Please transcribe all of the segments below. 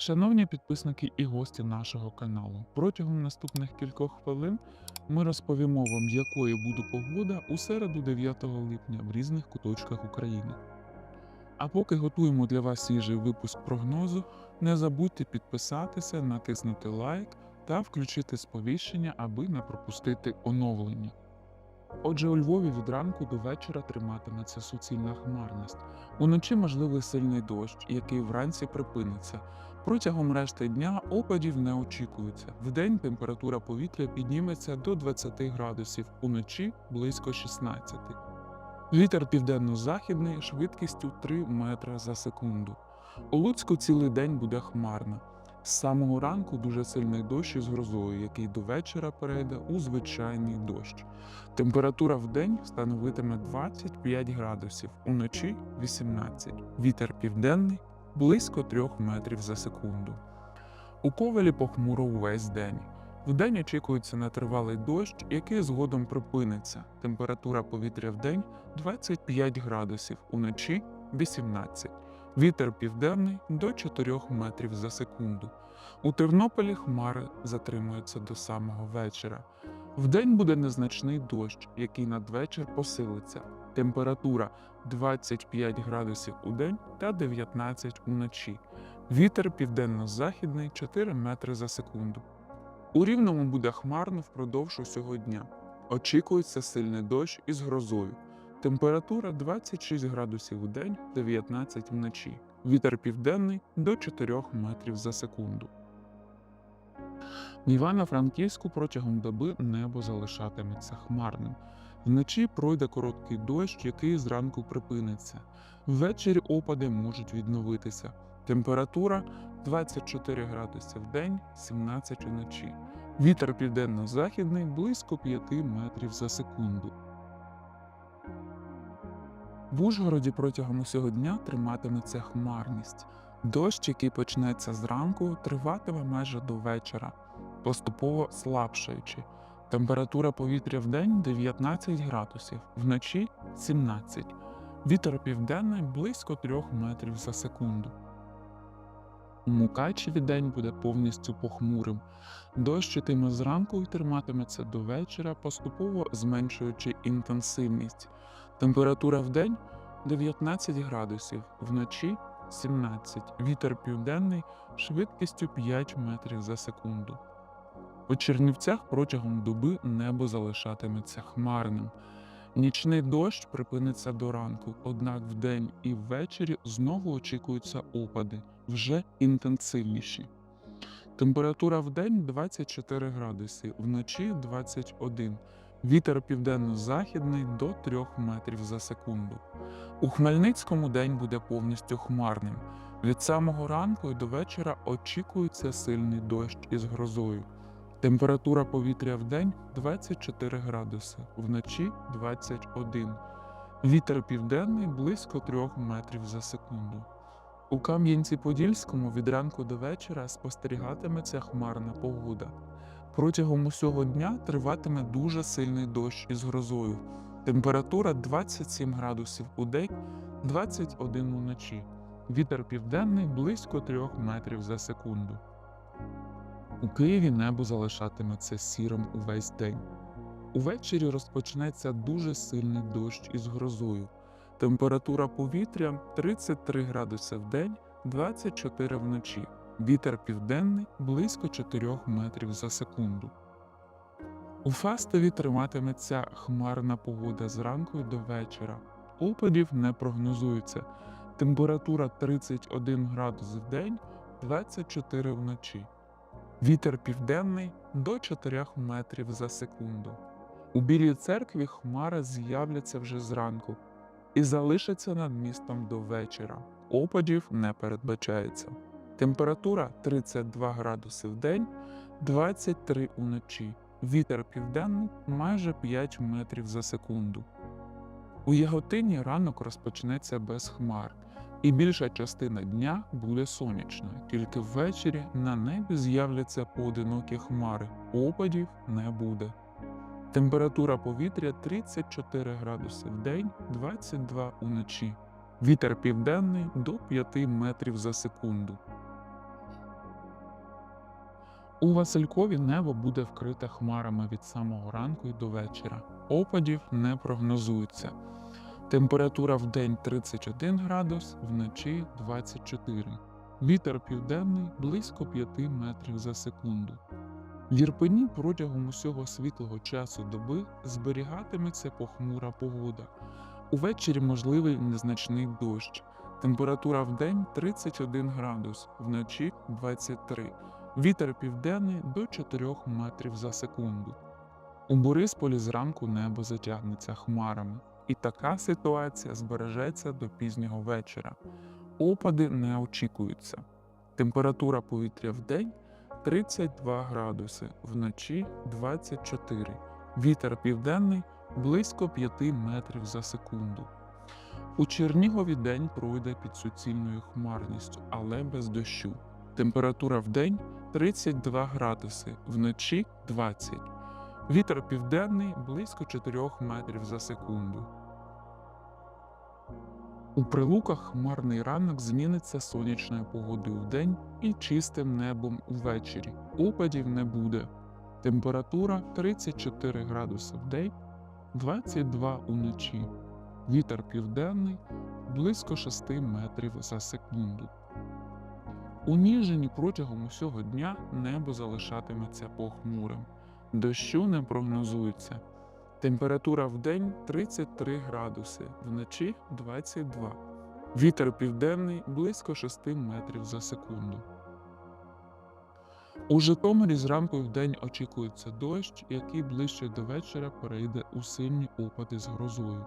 Шановні підписники і гості нашого каналу, протягом наступних кількох хвилин ми розповімо вам, якою буде погода у середу 9 липня в різних куточках України. А поки готуємо для вас свіжий випуск прогнозу, не забудьте підписатися, натиснути лайк та включити сповіщення, аби не пропустити оновлення. Отже, у Львові від ранку до вечора триматиметься суцільна хмарність. Уночі можливий сильний дощ, який вранці припиниться. Протягом решти дня опадів не очікується. Вдень температура повітря підніметься до 20 градусів, уночі близько 16. Вітер південно-західний швидкістю 3 метри за секунду. У Луцьку цілий день буде хмарно. З самого ранку дуже сильний дощ із грозою, який до вечора перейде у звичайний дощ. Температура в день становитиме 25 градусів, уночі 18. Вітер південний близько 3 метрів за секунду. У ковелі похмуро увесь день. Вдень очікується нетривалий дощ, який згодом припиниться. Температура повітря в день 25 градусів, уночі 18. Вітер південний до 4 метрів за секунду. У Тернополі хмари затримуються до самого вечора. Вдень буде незначний дощ, який надвечір посилиться. Температура 25 градусів у день та 19 уночі. Вітер південно-західний 4 метри за секунду. У рівному буде хмарно впродовж усього дня. Очікується сильний дощ із грозою. Температура 26 градусів у день, 19 вночі. Вітер південний до 4 метрів за секунду. В Івано-Франківську протягом доби небо залишатиметься хмарним. Вночі пройде короткий дощ, який зранку припиниться. Ввечері опади можуть відновитися. Температура 24 градуси в день, 17 уночі. Вітер південно-західний близько 5 метрів за секунду. В Ужгороді протягом усього дня триматиметься хмарність. Дощ, який почнеться зранку, триватиме майже до вечора, поступово слабшаючи. Температура повітря в день 19 градусів, вночі 17. Вітер південний близько 3 метрів за секунду. У Мукачеві день буде повністю похмурим. Дощ зранку і триматиметься до вечора, поступово зменшуючи інтенсивність. Температура в день 19 градусів, вночі 17. Вітер південний швидкістю 5 метрів за секунду. У Чернівцях протягом доби небо залишатиметься хмарним. Нічний дощ припиниться до ранку, однак вдень і ввечері знову очікуються опади, вже інтенсивніші. Температура в день 24 градуси, вночі 21. Вітер південно-західний до 3 метрів за секунду. У Хмельницькому день буде повністю хмарним. Від самого ранку і до вечора очікується сильний дощ із грозою. Температура повітря в день 24 градуси, вночі 21. Вітер південний близько 3 метрів за секунду. У Кам'янці-Подільському від ранку до вечора спостерігатиметься хмарна погода. Протягом усього дня триватиме дуже сильний дощ із грозою. Температура 27 градусів у день, 21 уночі. Вітер південний близько 3 метрів за секунду. У Києві небо залишатиметься сірим увесь день. Увечері розпочнеться дуже сильний дощ із грозою. Температура повітря 33 градуси в день, 24 вночі. Вітер південний близько 4 метрів за секунду. У Фастові триматиметься хмарна погода зранку до вечора. Опадів не прогнозується. Температура 31 градус в день, 24 вночі. Вітер південний до 4 метрів за секунду. У Білій церкві хмари з'являться вже зранку і залишаться над містом до вечора. Опадів не передбачається. Температура 32 градуси в день, 23 уночі. Вітер південний майже 5 метрів за секунду. У Яготині ранок розпочнеться без хмар, і більша частина дня буде сонячною. Тільки ввечері на небі з'являться поодинокі хмари, опадів не буде. Температура повітря 34 градуси в день, 22 уночі. Вітер південний до 5 метрів за секунду. У Василькові небо буде вкрите хмарами від самого ранку й до вечора. Опадів не прогнозується. Температура в день 31 градус, вночі 24. Вітер південний близько 5 метрів за секунду. В Ірпені протягом усього світлого часу доби зберігатиметься похмура погода. Увечері можливий незначний дощ. Температура в день 31 градус, вночі 23. Вітер південний до 4 метрів за секунду. У Борисполі зранку небо затягнеться хмарами, і така ситуація збережеться до пізнього вечора. Опади не очікуються. Температура повітря в день 32 градуси, вночі 24. Вітер південний близько 5 метрів за секунду. У Чернігові день пройде під суцільною хмарністю, але без дощу. Температура в день 32 градуси, вночі 20. Вітер південний близько 4 метрів за секунду. У прилуках хмарний ранок зміниться сонячною погодою вдень і чистим небом увечері. Опадів не буде. Температура 34 градуси в день, 22 уночі. Вітер південний близько 6 метрів за секунду. У Ніжині протягом усього дня небо залишатиметься похмурим. Дощу не прогнозується. Температура в день 33 градуси, вночі 22. Вітер південний близько 6 метрів за секунду. У Житомирі зранку і вдень очікується дощ, який ближче до вечора перейде у сильні опади з грозою.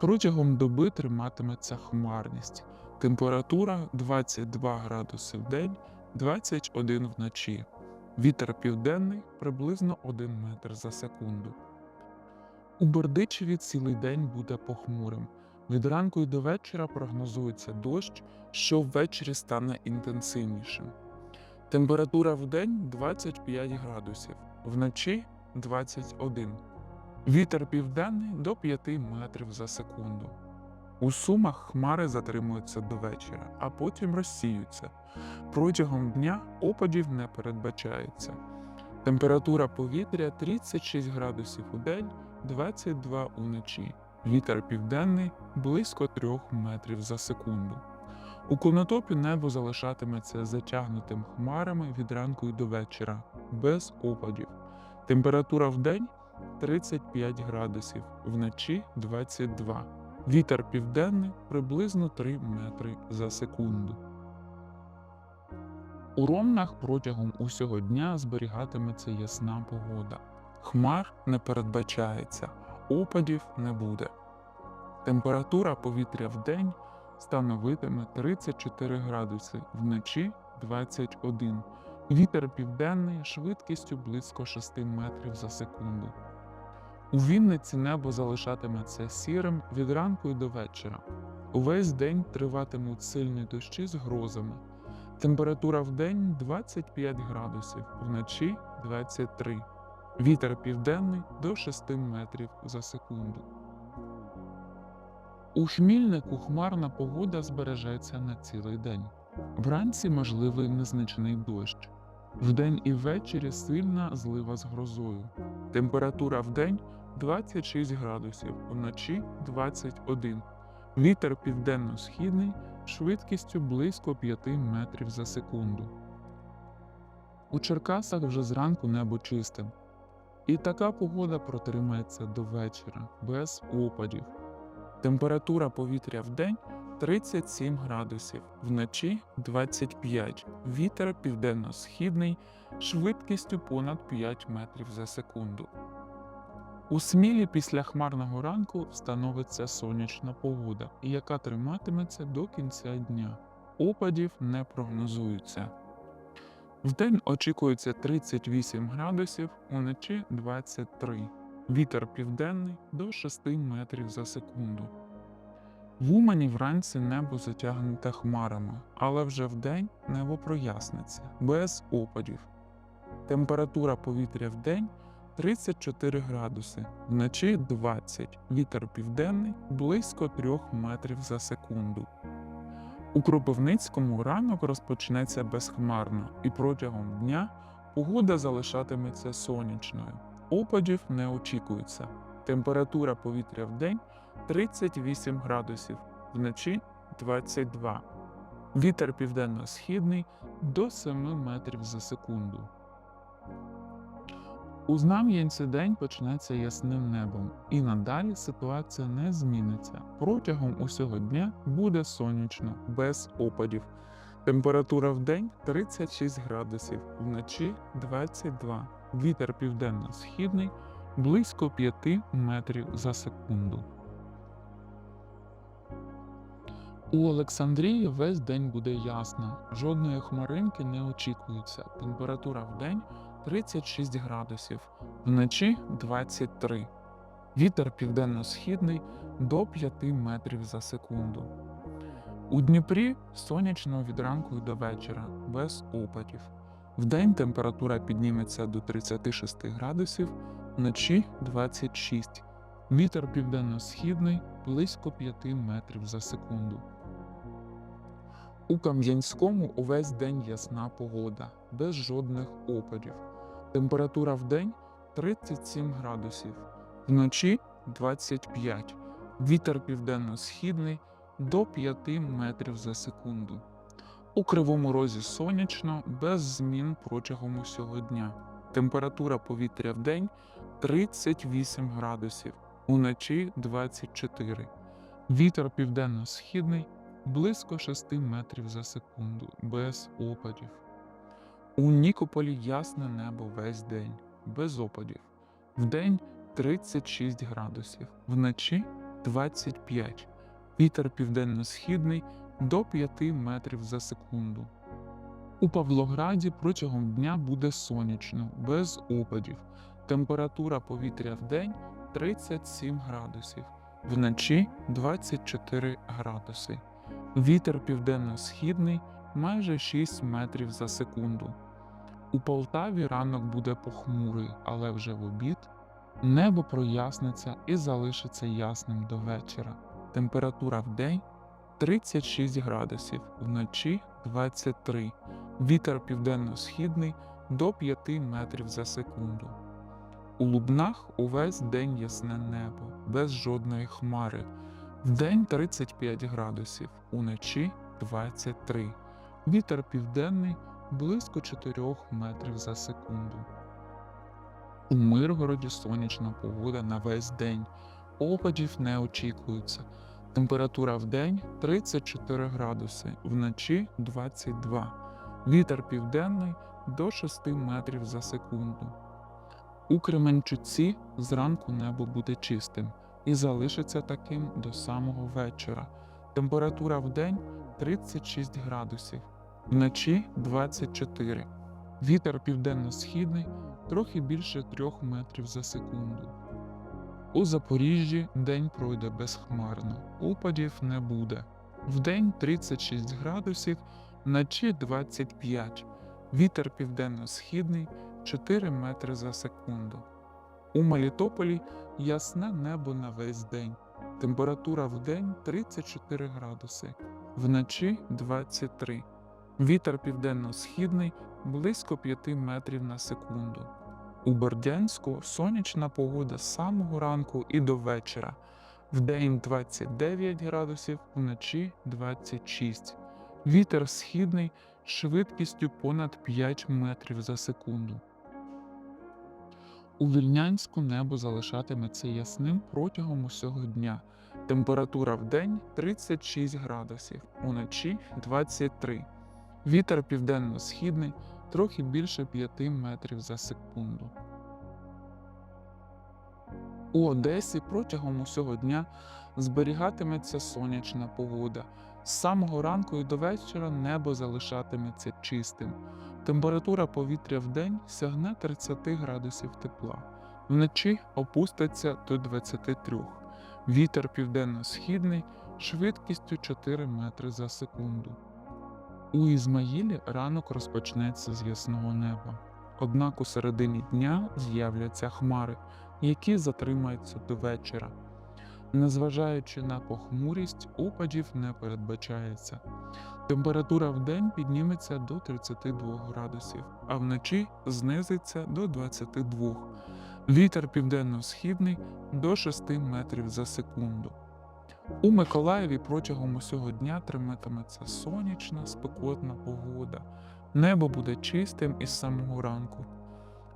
Протягом доби триматиметься хмарність. Температура 22 градуси в день, 21 вночі. Вітер південний приблизно 1 метр за секунду. У Бердичеві цілий день буде похмурим. Від ранку й до вечора прогнозується дощ, що ввечері стане інтенсивнішим. Температура в день 25 градусів, вночі 21. Вітер південний до 5 метрів за секунду. У Сумах хмари затримуються до вечора, а потім розсіються. Протягом дня опадів не передбачається. Температура повітря 36 градусів у день, 22 уночі. Вітер південний близько 3 метрів за секунду. У Конотопі небо залишатиметься затягнутим хмарами від ранку й до вечора, без опадів. Температура в день 35 градусів, вночі 22. Вітер південний приблизно 3 метри за секунду. У Ромнах протягом усього дня зберігатиметься ясна погода. Хмар не передбачається, опадів не буде. Температура повітря в день становитиме 34 градуси, вночі 21. Вітер південний швидкістю близько 6 метрів за секунду. У Вінниці небо залишатиметься сірим від ранку й до вечора. Увесь день триватимуть сильні дощі з грозами. Температура в день 25 градусів, вночі 23. Вітер південний до 6 метрів за секунду. У Хмільнику хмарна погода збережеться на цілий день. Вранці можливий незначний дощ. Вдень і ввечері сильна злива з грозою. Температура вдень 26 градусів, вночі 21. Вітер південно-східний швидкістю близько 5 метрів за секунду. У Черкасах вже зранку небо чистим. І така погода протримається до вечора без опадів. Температура повітря в день 37 градусів, вночі 25. Вітер південно-східний швидкістю понад 5 метрів за секунду. У Смілі після хмарного ранку встановиться сонячна погода, яка триматиметься до кінця дня. Опадів не прогнозується. Вдень очікується 38 градусів, уночі 23. Вітер південний до 6 метрів за секунду. В Умані вранці небо затягнуте хмарами, але вже вдень небо проясниться, без опадів. Температура повітря вдень 34 градуси, вночі 20, вітер південний близько 3 метрів за секунду. У Кропивницькому ранок розпочнеться безхмарно і протягом дня Погода залишатиметься сонячною. Опадів не очікується. Температура повітря в день 38 градусів, вночі 22. Вітер південно-східний до 7 метрів за секунду. У Знам'янці день почнеться ясним небом, і надалі ситуація не зміниться. Протягом усього дня буде сонячно, без опадів. Температура в день 36 градусів, вночі 22. Вітер південно-східний близько 5 метрів за секунду. У Олександрії весь день буде ясно, жодної хмаринки не очікується. Температура в день 36 градусів, вночі 23. Вітер південно-східний до 5 метрів за секунду. У Дніпрі сонячно від ранку й до вечора, без опадів. Вдень температура підніметься до 36 градусів, вночі 26. Вітер південно-східний близько 5 метрів за секунду. У Кам'янському увесь день ясна погода, без жодних опадів. Температура в день 37 градусів, вночі 25. Вітер південно-східний до 5 метрів за секунду. У Кривому Розі сонячно, без змін протягом усього дня. Температура повітря в день 38 градусів, уночі 24. Вітер південно-східний близько 6 метрів за секунду, без опадів. У Нікополі ясне небо весь день, без опадів. Вдень 36 градусів, вночі 25. Вітер південно-східний до 5 метрів за секунду. У Павлограді протягом дня буде сонячно, без опадів. Температура повітря в день 37 градусів, вночі 24 градуси. Вітер південно-східний майже 6 метрів за секунду. У Полтаві ранок буде похмурий, але вже в обід небо проясниться і залишиться ясним до вечора. Температура в день 36 градусів, вночі 23. Вітер південно-східний до 5 метрів за секунду. У Лубнах увесь день ясне небо, без жодної хмари. Вдень 35 градусів, уночі 23. Вітер південний близько 4 метрів за секунду. У Миргороді сонячна погода на весь день. Опадів не очікується. Температура в день 34 градуси, вночі 22. Вітер південний до 6 метрів за секунду. У Кременчуці зранку небо буде чистим і залишиться таким до самого вечора. Температура в день 36 градусів, вночі 24. Вітер південно-східний трохи більше 3 метрів за секунду. У Запоріжжі день пройде безхмарно, опадів не буде. Вдень 36 градусів, вночі 25. Вітер південно-східний 4 метри за секунду. У Мелітополі ясне небо на весь день. Температура в день 34 градуси, вночі 23. Вітер південно-східний близько 5 метрів на секунду. У Бердянську сонячна погода з самого ранку і до вечора. Вдень 29 градусів, вночі 26. Вітер східний швидкістю понад 5 метрів за секунду. У Вільнянську небо залишатиметься ясним протягом усього дня. Температура в день 36 градусів, уночі 23. Вітер південно-східний трохи більше 5 метрів за секунду. У Одесі протягом усього дня зберігатиметься сонячна погода. З самого ранку і до вечора небо залишатиметься чистим. Температура повітря в день сягне 30 градусів тепла, вночі опуститься до 23. Вітер південно-східний швидкістю 4 метри за секунду. У Ізмаїлі ранок розпочнеться з ясного неба. Однак у середині дня з'являться хмари, які затримаються до вечора. Незважаючи на похмурість, опадів не передбачається. Температура в день підніметься до 32 градусів, а вночі знизиться до 22. Вітер південно-східний до 6 метрів за секунду. У Миколаєві протягом усього дня триматиметься сонячна, спекотна погода. Небо буде чистим із самого ранку.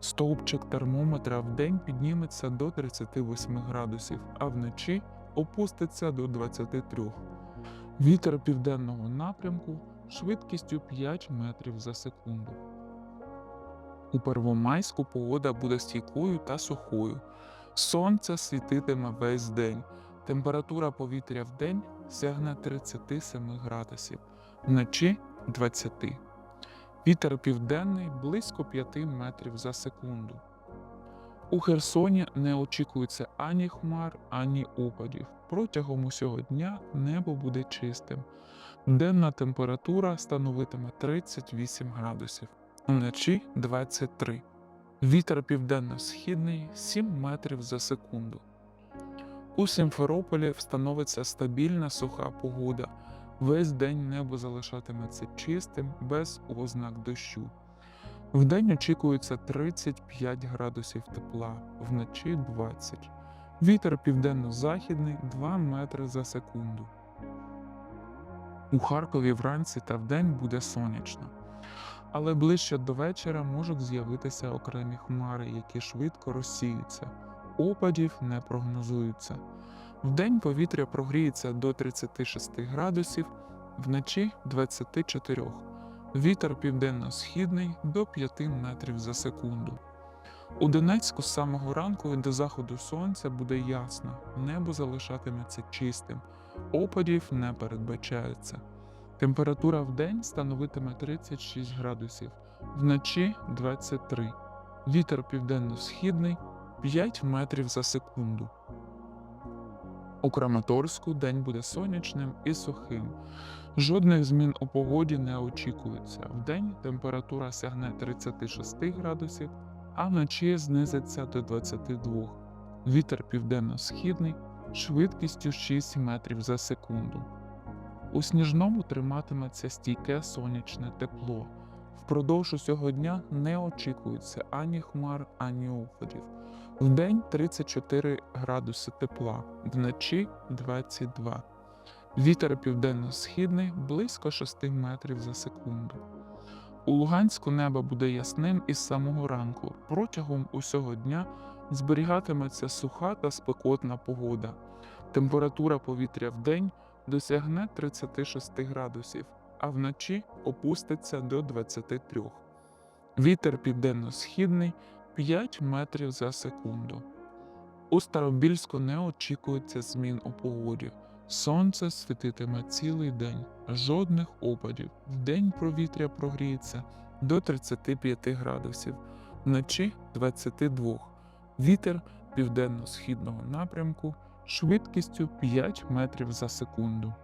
Стовпчик термометра в день підніметься до 38 градусів, а вночі опуститься до 23. Вітер південного напрямку швидкістю 5 метрів за секунду. У Первомайську погода буде стійкою та сухою. Сонце світитиме весь день. Температура повітря в день сягне 37 градусів, вночі 20. Вітер південний близько 5 метрів за секунду. У Херсоні не очікується ані хмар, ані опадів. Протягом усього дня небо буде чистим. Денна температура становитиме 38 градусів, вночі 23. Вітер південно-східний 7 метрів за секунду. У Сімферополі встановиться стабільна суха погода. Весь день небо залишатиметься чистим, без ознак дощу. Вдень очікується 35 градусів тепла, вночі 20. Вітер південно-західний 2 метри за секунду. У Харкові вранці та вдень буде сонячно. Але ближче до вечора можуть з'явитися окремі хмари, які швидко розсіються. Опадів не прогнозується. Вдень повітря прогріється до 36 градусів, вночі 24. Вітер південно-східний до 5 метрів за секунду. У Донецьку з самого ранку і до заходу сонця буде ясно, небо залишатиметься чистим, опадів не передбачається. Температура в день становитиме 36 градусів, вночі 23. Вітер південно-східний 5 метрів за секунду. У Краматорську день буде сонячним і сухим. Жодних змін у погоді не очікується. Вдень температура сягне 36 градусів, а вночі знизиться до 22. Вітер південно-східний швидкістю 6 метрів за секунду. У сніжному триматиметься стійке сонячне тепло. Впродовж усього дня не очікується ані хмар, ані опадів. Вдень 34 градуси тепла, вночі 22. Вітер південно-східний близько 6 метрів за секунду. У Луганську небо буде ясним із самого ранку. Протягом усього дня зберігатиметься суха та спекотна погода. Температура повітря в день досягне 36 градусів, а вночі опуститься до 23. Вітер південно-східний 5 метрів за секунду. У Старобільську не очікується змін у погоді. Сонце світитиме цілий день, жодних опадів. Вдень повітря прогріється до 35 градусів, вночі 22. Вітер південно-східного напрямку швидкістю 5 метрів за секунду.